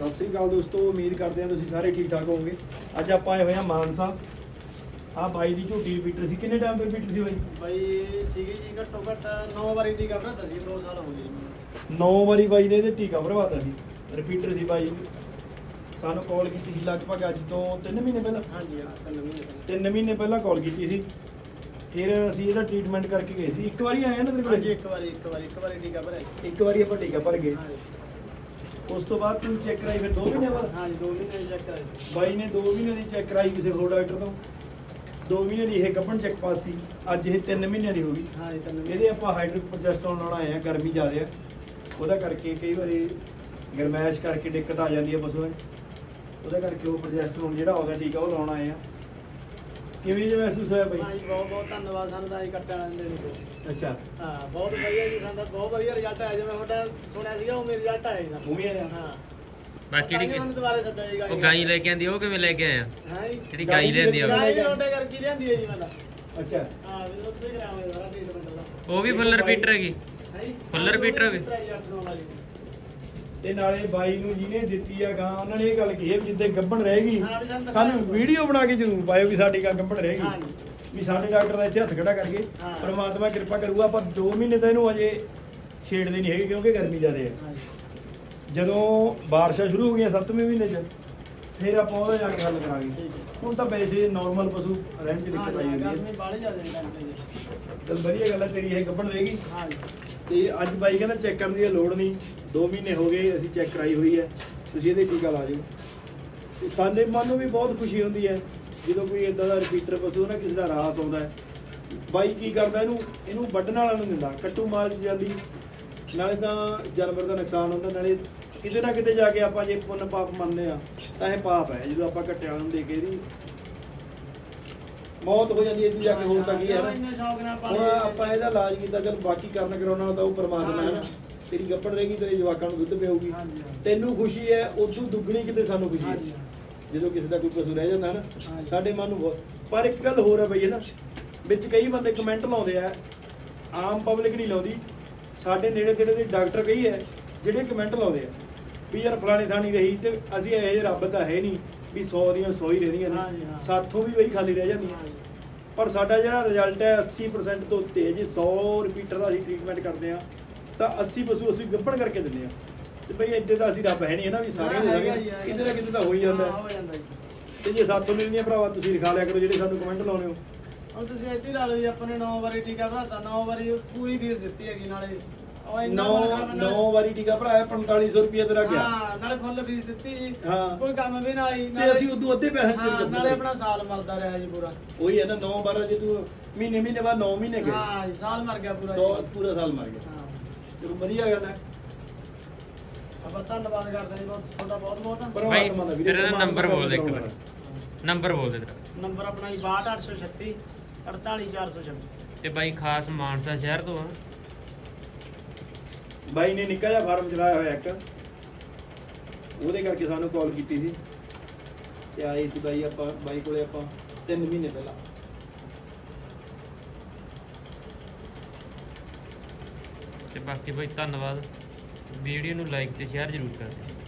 ਸਤਿ ਸ੍ਰੀ ਅਕਾਲ ਦੋਸਤੋ ਉਮੀਦ ਕਰਦੇ ਹਾਂ ਤੁਸੀਂ ਸਾਰੇ ਠੀਕ ਠਾਕ ਹੋਵੋਗੇ। ਅੱਜ ਆਪਾਂ ਆਏ ਹੋਏ ਹਾਂ ਮਾਨਸਾ ਆ ਬਾਈ ਦੀ ਝੂਟੀ ਰਿਪੀਟਰ ਸੀ। ਕਿੰਨੇ ਟਾਈਮ ਤੋਂ ਰਿਪੀਟਰ ਸੀ ਬਾਈ? ਬਈ ਸੀਗੀ ਜੀ ਘੱਟੋ ਘੱਟ 9 ਵਾਰੀ ਟੀਕਾ ਭਰਾਤਾ ਸੀ 2 ਸਾਲ ਹੋ ਗਏ ਜੀ ਮੈਨੂੰ। 9 ਵਾਰੀ ਬਾਈ ਨੇ ਇਹਦੇ ਟੀਕਾ ਭਰਵਾਤਾ ਸੀ। ਰਿਪੀਟਰ ਸੀ ਬਾਈ। ਸਾਨੂੰ ਕਾਲ ਕੀਤੀ ਸੀ ਲਗਭਗ ਅੱਜ ਤੋਂ 3 ਮਹੀਨੇ ਪਹਿਲਾਂ। ਹਾਂਜੀ ਹਾਂ ਤਿੰਨ ਮਹੀਨੇ ਪਹਿਲਾਂ। 3 ਮਹੀਨੇ ਪਹਿਲਾਂ ਕਾਲ ਕੀਤੀ ਸੀ। ਫਿਰ ਅਸੀਂ ਇਹਦਾ ਟ੍ਰੀਟਮੈਂਟ ਕਰਕੇ ਗਏ ਸੀ। ਇੱਕ ਵਾਰੀ ਆਏ ਨਾ ਤੇਰੇ ਹਾਂਜੀ ਕੋਲ ਇੱਕ ਵਾਰੀ ਇੱਕ ਵਾਰੀ ਇੱਕ ਵਾਰੀ ਟੀਕਾ ਭਰਿਆ। ਇੱਕ ਵਾਰੀ ਆਪਾਂ ਟੀਕਾ ਭਰ ਗਏ। ਹਾਂਜੀ। ਉਸ ਤੋਂ ਬਾਅਦ ਤੂੰ ਚੈੱਕ ਕਰਾਈ ਫਿਰ 2 ਮਹੀਨੇ ਬਾਅਦ? ਹਾਂਜੀ 2 ਮਹੀਨੇ ਚੈੱਕ ਕਰਾਇਆ ਸੀ। ਬਾਈ ਨੇ 2 ਮਹੀਨੇ ਦੀ ਚੈੱਕ ਕਰਾਈ ਕਿਸੇ ਹੋਰ ਡਾਕਟਰ ਤੋਂ। 2 ਮਹੀਨੇ ਦੀ ਇਹ ਗੱਭਣ ਚੈੱਕ ਪਾਸ ਸੀ। ਅੱਜ ਇਹ 3 ਮਹੀਨਿਆਂ ਦੀ ਹੋ ਗਈ। ਹਾਂਜੀ ਤਿੰਨ ਮਹੀਨੇ। ਇਹਦੇ ਆਪਾਂ ਹਾਈਡਰੋਕ ਪ੍ਰੋਜੈਸਟਰੋਨ ਨਾਲ ਆਏ ਆ ਗਰਮੀ ਜ਼ਿਆਦਾ ਆ। ਉਹਦਾ ਕਰਕੇ ਕਈ ਵਾਰੀ ਗਰਮੈਸ਼ ਕਰਕੇ ਦਿੱਕਤ ਆ ਜਾਂਦੀ ਹੈ ਪਸ਼ੂਆਂ 'ਚ ਉਹਦਾ ਕਰਕੇ ਉਹ ਪ੍ਰੋਜੈਸਟਰੋਨ ਜਿਹੜਾ ਆਉਂਦਾ ਟੀਕਾ ਉਹ ਲਾਉਣ ਆਏ ਆ। ਕਿਵੇਂ ਜਿਹਾ ਮਹਿਸੂਸ ਹੋਇਆ ਬਾਈ? ਹਾਂਜੀ ਬਹੁਤ ਬਹੁਤ ਧੰਨਵਾਦ ਸਾਨੂੰ ਤਾਂ ਇਹ ਕੱਟਣ ਵਾਲੇ ਦੇਣ ਤੇ। ਅੱਛਾ। ਹਾਂ ਬਹੁਤ ਵਧੀਆ ਜੀ ਸਾਡਾ ਬਹੁਤ ਵਧੀਆ ਰਿਜ਼ਲਟ ਆਇਆ। ਜਿਵੇਂ ਤੁਹਾਡਾ ਸੁਣਿਆ ਸੀਗਾ ਉਹ ਮੇਰੇ ਰਿਜ਼ਲਟ ਆਇਆ ਜੀ ਸਾਡਾ। ਉਵੇਂ ਆਇਆ ਹਾਂ। ਬਾਕੀ ਤਾਂ ਹੀ ਜਿਹੜੀ ਸਾਨੂੰ ਦੁਬਾਰਾ ਸੱਦਿਆ ਜੀ ਉਹ ਗਾਈ ਲੈ ਕੇ ਆਂਦੀ ਉਹ ਕਿਵੇਂ ਲੈ ਕੇ ਆਇਆ? ਹਾਂ ਜੀ। ਜਿਹੜੀ ਗਾਈ ਲਿਆਂਦੀ ਆ ਉਹ? ਗਾਈ ਵੀ ਤੁਹਾਡੇ ਕਰਕੇ ਹੀ ਲਿਆਂਦੀ ਹੈ ਜੀ ਮੈਂ ਤਾਂ ਅੱਛਾ। ਹਾਂ ਵੀ ਉੱਥੇ ਕਰਾਵਾਂਗੇ ਸਾਰਾ ਟ੍ਰੀਟਮੈਂਟ ਦਾ ਉਹ ਵੀ ਫੁੱਲ ਰਿਪੀਟਰ ਹੈਗੀ। ਹੈ ਜੀ। ਫੁੱਲ repeater ਹੋਵੇ? ਤੇ ਨਾਲੇ ਬਾਈ ਨੂੰ ਜਿਹਨੇ ਦਿੱਤੀ ਆ ਗਾਂ ਉਹਨਾਂ ਨੇ ਇਹ ਗੱਲ ਕਹੀ ਹੈ ਵੀ ਜਿੱਦੇ ਗੱਭਣ ਰਹੇਗੀ ਹਾਂ, ਵੀ ਸਾਨੂੰ ਵੀਡੀਓ ਬਣਾ ਕੇ ਜ਼ਰੂਰ ਪਾਇਓ ਵੀ ਸਾਡੀ ਗਾਂ ਗੱਭਣ ਰਹੇਗੀ ਹਾਂਜੀ। ਵੀ ਸਾਡੇ ਡਾਕਟਰ ਦਾ ਇੱਥੇ ਹੱਥ ਖੜਾ ਕਰਕੇ। ਪ੍ਰਮਾਤਮਾ ਕਿਰਪਾ ਕਰੂਗਾ ਆਪਾਂ 2 ਮਹੀਨੇ ਤਾਂ ਇਹਨੂੰ ਅਜੇ ਛੇੜਦੇ ਨਹੀਂ ਹੈਗੇ ਕਿਉਂਕਿ ਗਰਮੀ ਜ਼ਿਆਦਾ ਹੈ ਜਦੋਂ ਬਾਰਿਸ਼ਾਂ ਸ਼ੁਰੂ ਹੋ ਗਈਆਂ 7ਵੇਂ ਮਹੀਨੇ 'ਚ ਫਿਰ ਆਪਾਂ ਉਹਦਾ ਜਾ ਕੇ ਹੱਲ ਕਰਾਂਗੇ ਹੈ। ਹੁਣ ਤਾਂ ਵੈਸੇ ਨਾਰਮਲ ਪਸ਼ੂ ਰਹਿਣ 'ਚ ਦਿੱਕਤ ਆਈ ਜਾਂਦੀ ਹੈ। ਗਰਮੀ ਬਾਹਲੀ ਜ਼ਿਆਦਾ ਨਹੀਂ ਟਾਈਮ ਤੇ ਚਲ ਵਧੀਆ ਗੱਲ ਹੈ ਤੇਰੀ ਇਹ ਗੱਭਣ ਰਹੇਗੀ ਹਾਂਜੀ ਤੇ ਅੱਜ ਬਾਈ ਕਹਿੰਦਾ ਚੈੱਕ ਕਰਨ ਦੀ ਲੋੜ ਨਹੀਂ 2 ਮਹੀਨੇ ਹੋ ਗਏ ਅਸੀਂ ਚੈੱਕ ਕਰਾਈ ਹੋਈ ਹੈ। ਤੁਸੀਂ ਇਹਦੇ ਟੀਕਾ ਲਾ ਜਿਓ। ਤੇ ਸਾਡੇ ਮਨ ਨੂੰ ਵੀ ਬਹੁਤ ਖੁਸ਼ੀ ਹੁੰਦੀ ਹੈ ਜਦੋਂ ਕੋਈ ਇਦਾਂ ਦਾ ਰਿਪੀਟਰ ਪਸ਼ੂ ਨਾ ਕਿਸੇ ਦਾ ਰਾਸ ਆਉਂਦਾ ਹੈ। ਬਾਈ ਕੀ ਕਰਦਾ ਇਹਨੂੰ ਇਹਨੂੰ ਵੱਢਣ ਵਾਲਾ ਨੂੰ ਦਿੰਦਾ ਕੱਟੂ ਮਾਲ ਜਾਂਦੀ। ਨਾਲੇ ਤਾਂ ਜਾਨਵਰ ਦਾ ਨੁਕਸਾਨ ਹੁੰਦਾ ਨਾਲੇ ਕਿਤੇ ਨਾ ਕਿਤੇ ਜਾ ਕੇ ਆਪਾਂ ਜੇ ਪੁੰਨ ਪਾਪ ਮੰਨਦੇ ਆ ਤਾਂ ਇਹ ਪਾਪ ਹੈ ਜਦੋਂ ਆਪਾਂ ਕੱਟਿਆ ਨੂੰ ਦੇ ਕੇ ਇਹਦੀ ਮੌਤ ਹੋ ਜਾਂਦੀ ਹੈ ਇਹਦੀ ਜਾ ਕੇ ਹੋਰ ਤਾਂ ਕੀ ਹੈ ਨਾ? ਹੁਣ ਆਪਾਂ ਇਹਦਾ ਇਲਾਜ ਕੀਤਾ ਚਲ ਬਾਕੀ ਕਰਨ ਕਰਾਉਣਾ ਤਾਂ ਉਹ ਪਰਮਾਤਮਾ ਹੈ ਨਾ। ਤੇਰੀ ਗੱਪੜ ਰਹੇਗੀ ਤੇਰੇ ਜਵਾਕਾਂ ਨੂੰ ਦੁੱਧ ਹਾਂਜੀ। ਤੈਨੂੰ ਖੁਸ਼ੀ ਹੈ ਉਦੋਂ ਦੁੱਗਣੀ ਕਿਤੇ ਸਾਨੂੰ ਖੁਸ਼ੀ ਹੈ। ਜਦੋਂ ਕਿਸੇ ਦਾ ਕੋਈ ਪਸ਼ੂ ਰਹਿ ਜਾਂਦਾ ਨਾ। ਸਾਡੇ ਮਨ ਨੂੰ ਬਹੁਤ- ਪਰ ਇੱਕ ਗੱਲ ਹੋਰ ਹੈ ਬਈ ਨਾ? ਵਿੱਚ ਕਈ ਬੰਦੇ ਕਮੈਂਟ ਲਾਉਂਦੇ ਆ ਆਮ ਪਬਲਿਕ ਨਹੀਂ ਲਾਉਂਦੀ। ਸਾਡੇ ਨੇੜੇ ਤੇੜੇ ਦੇ ਡਾਕਟਰ ਕਈ ਹੈ ਜਿਹੜੇ ਕਮੈਂਟ ਲਾਉਂਦੇ ਆ। ਵੀ ਯਾਰ ਫਲਾਣੀ ਥਾਣੀ ਰਹੀ ਤੇ ਅਸੀਂ ਇਹ ਜਿਹੇ ਰੱਬ ਤਾਂ ਹੈ ਨਹੀਂ ਵੀ 100 ਦੀਆਂ 100 ਹੀ ਰਹਿੰਦੀਆਂ ਨੇ। ਸਾਥੋਂ ਵੀ ਬਈ ਖਾਲੀ ਰਹਿ ਜਾਂਦੀਆਂ। ਪਰ ਸਾਡਾ ਜਿਹੜਾ ਰਿਜ਼ਲਟ ਹੈ 80% ਤੋਂ ਉੱਤੇ ਹੈ। ਜੇ 100 ਰਿਪੀਟਰ ਦਾ ਅਸੀਂ ਟ੍ਰੀਟਮੈਂਟ ਕਰਦੇ ਆ ਤਾਂ 80 ਪਸ਼ੂ ਅਸੀਂ ਗੱਭਣ ਕਰਕੇ ਦਿੰਦੇ ਆ ਤੇ ਬਈ ਐਡੇ ਦਾ ਅਸੀਂ ਰੱਬ ਹੈ ਨਹੀਂ ਹੈ ਨਾ ਵੀ ਸਾਰੇ ਦੇ ਸਾਰੇ ਕਿਤੇ ਨਾ ਕਿਤੇ ਤਾਂ ਹੋ ਹੀ ਜਾਂਦਾ ਤੇ ਜੇ ਸਾਥੋਂ ਮਿਲਦੀਆਂ ਭਰਾਵਾ ਤੁਸੀਂ ਲਿਖਾ ਲਿਆ ਕਰੋ ਜਿਹੜੇ ਸਾਨੂੰ ਕਮੈਂਟ ਲਾਉਨੇ ਹੋ। ਹੁਣ ਤੁਸੀਂ ਇੱਥੇ ਲਾ ਲਓ ਜੀ ਆਪਾਂ ਨੇ 9 ਵਾਰੀ ਟੀਕਾ ਭਰਾਤਾ 9 ਵਾਰੀ ਪੂਰੀ ਫੀਸ ਦਿੱਤੀ ਹੈਗੀ ਨਾਲੇ। 9 ਬੜਾ ਕੰਮ 9 ਵਾਰੀ ਟੀਕਾ ਭਰਾਇਆ 4500 ਰੁਪਏ ਤੇਰਾ ਗਿਆ। ਹਾਂ ਨਾਲੇ ਫੁੱਲ ਫੀਸ ਦਿੱਤੀ। ਜੀ ਹਾਂ। ਕੋਈ ਕੰਮ ਵੀ ਨਾ ਆਈ ਤੇ ਅਸੀਂ ਉਦੋਂ ਅੱਧੇ ਪੈਸੇ ਹਾਂ ਚੁੱਕ ਨਾਲੇ ਆਪਣਾ ਸਾਲ ਮਰਦਾ ਰਿਹਾ ਜੀ ਪੂਰਾ। ਉਹੀ ਹੈ ਨਾ 9 12 ਜੇ ਤੂੰ ਮਹੀਨੇ ਮਹੀਨੇ ਬਾਅਦ 9 ਮਹੀਨੇ ਗਏ। ਹਾਂ ਜੀ ਸਾਲ ਮਰ ਗਿਆ ਪੂਰਾ 100 ਜੀ। ਪੂਰਾ ਸਾਲ ਮਰ ਗਿਆ। ਹਾਂ। ਚਲੋ ਵਧੀਆ ਗੱਲ ਹੈ। ਆਪਾਂ ਧੰਨਵਾਦ ਕਰਦੇ ਹਾਂ ਜੀ ਬਹੁਤ ਤੁਹਾਡਾ ਬਹੁਤ ਬਹੁਤ ਪਰਮਾਤਮਾ ਦਾ ਵੀਰੇ, ਤੇਰਾ ਪਰਮਾਤਮਾ ਨੰਬਰ ਬੋਲ ਦੇ ਇੱਕ। ਵਾਰ ਨੰਬਰ ਬੋਲ ਦੇ ਤੇਰਾ। ਨੰਬਰ ਆਪਣਾ ਜੀ 62836 48426 ਤੇ ਬਾਈ ਖਾਸ ਮਾਨਸਾ ਸ਼ਹਿਰ ਤੋਂ ਆ। ਬਾਈ ਨੇ ਨਿੱਕਾ ਜਿਹਾ ਫਾਰਮ ਚਲਾਇਆ ਹੋਇਆ ਇੱਕ। ਉਹਦੇ ਕਰਕੇ ਸਾਨੂੰ ਕਾਲ ਕੀਤੀ ਸੀ। ਤੇ ਆਏ ਸੀ ਬਾਈ ਆਪਾਂ, ਬਾਈ ਕੋਲੇ ਆਪਾਂ 3 ਮਹੀਨੇ ਪਹਿਲਾਂ। ਤੇ ਬਾਕੀ ਬਾਈ ਧੰਨਵਾਦ। ਵੀਡੀਓ ਨੂੰ ਲਾਈਕ ਤੇ ਸ਼ੇਅਰ ਜ਼ਰੂਰ ਕਰ ਦਿਓ।